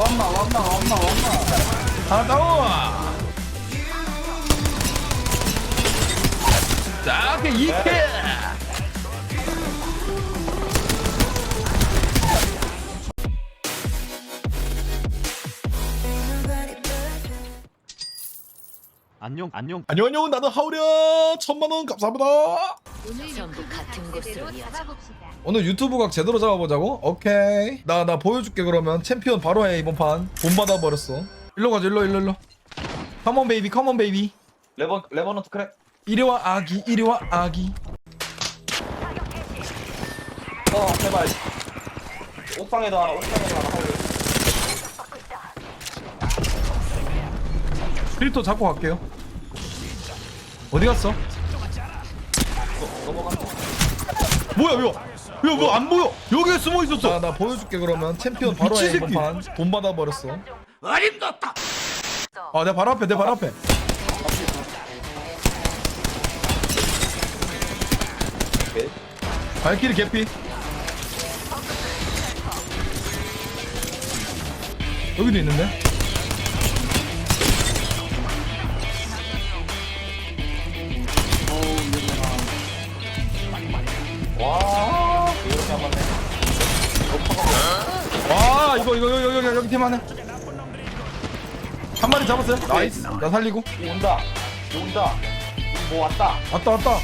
완마 완마 완마 하나 다운 자 오케이 2킬. 안녕 안녕. 안녕 안녕. 나는 하우려 천만원 감사합니다 전부 같은 곳으로 이어져. 오늘 유튜브 각 제대로 잡아보자고? 오케이. 나 나 보여줄게 그러면. 챔피언 바로 해 이번 판돈 받아 버렸어. 일로 가자 일로 일로 일로. 컴온 베이비 컴온 베이비 레버 레버넌트 크랙. 이리와 아기 이리와 아기. 어 제발 옥상에다 하나 옥상에다 하나 하고 필터 잡고 갈게요. 어디 갔어? 뭐야 뭐야? 야뭐안 보여. 여기에 숨어 있었어. 나, 나 보여줄게 그러면. 챔피언 바로 해 이번 판돈 받아버렸어. 어림없다. 아내 바로 앞에 내 바로 앞에. 발키리 개피. 여기도 있는데 와 이렇게 한 번네 와 이거 이거 여기 여기 여기 팀 하나 한 마리 잡았어요? 나이스. 나 살리고. 이 온다. 이 온다. 뭐 왔다. 왔다 왔다.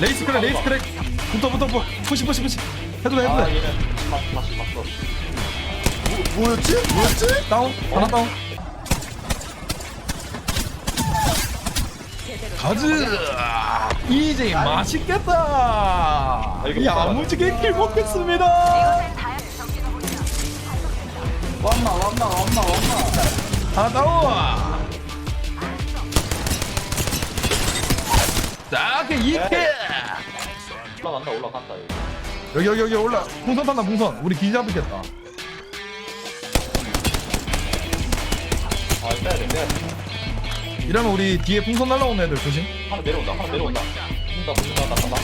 레이스 크랙 레이스 크랙. 붙어 붙어 붙어. 푸시 푸시 푸시. 해도 돼 해도 아 돼 얘는 맞 맞 맞어 뭐였지? 뭐였지? 다운. 하나 다운 가즈 이제 맛있겠다. 이거 야무지게 킬 먹겠습니다. 완마 완마 완마 완마. 하나 다운 자 오케이 2킬 올라간다 올라간다 여기 여기 여기 올라. 풍선 탄다 풍선. 우리 기지 잡겠다. 아 빼야 돼 빼야 돼 이러면 우리 뒤에 풍선 날라오는 애들 조심. 하나 내려온다 하나 내려온다. 붙는다 붙는다 나간다.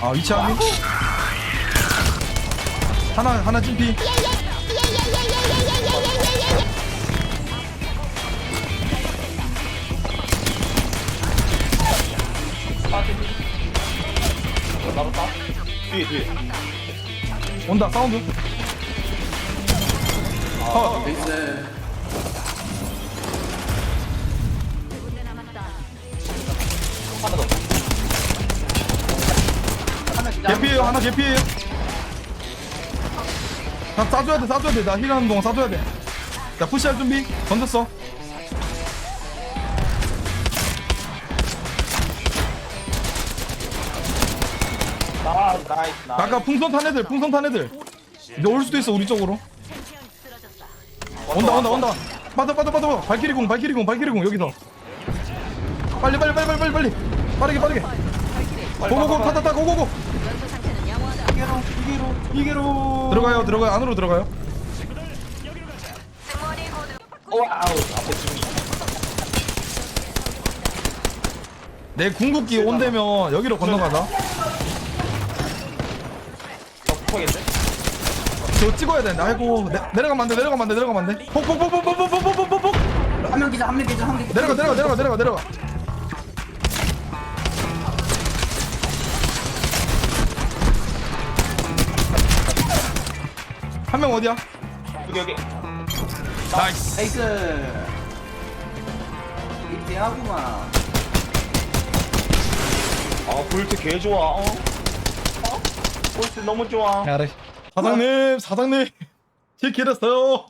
아 위치 확인 하나 하나 찜피. 나갔다. 뒤에 뒤에. 온다 사운드 컷 하나 더 개피에요 하나 개피에요 나 싸줘야 돼 싸줘야 돼나 힐하는 동안 싸줘야 돼자 푸시할 준비? 던졌어. 나이스 나이스 나이스. 아까 풍선 탄 애들 풍선 탄 애들. 이제 올 수도 있어 우리 쪽으로 온다 온다 온다 빠져 빠져 빠져. 발키리 공 발키리 공 발키리 공 여기서. 빨리 빨리 빨리 빨리 빨리. 빨리 빠르게 빠르게. 고고고 타타타 고고고. 이게로 이게로. 이게로 들어가요 들어가요. 안으로 들어가요. 와우. 앞에 지금 내 궁극기 온대면 여기로 건너가자. 더 붙어야겠네 저 찍어야 되는데 아이고 내, 내려가면 안돼 내려가면 안돼 내려가면 안돼 폭폭폭폭폭폭폭폭폭폭 한 명 기자 한 명 기자 한명 기자 내려가 내려가 내려가 내려가 내려가 한 명 어디야? 여기 여기 나이스 나이스 이때하구만 아 볼트 개 좋아 어? 어? 볼트 너무 좋아 야래 사장님 사장님. 힐 길었어요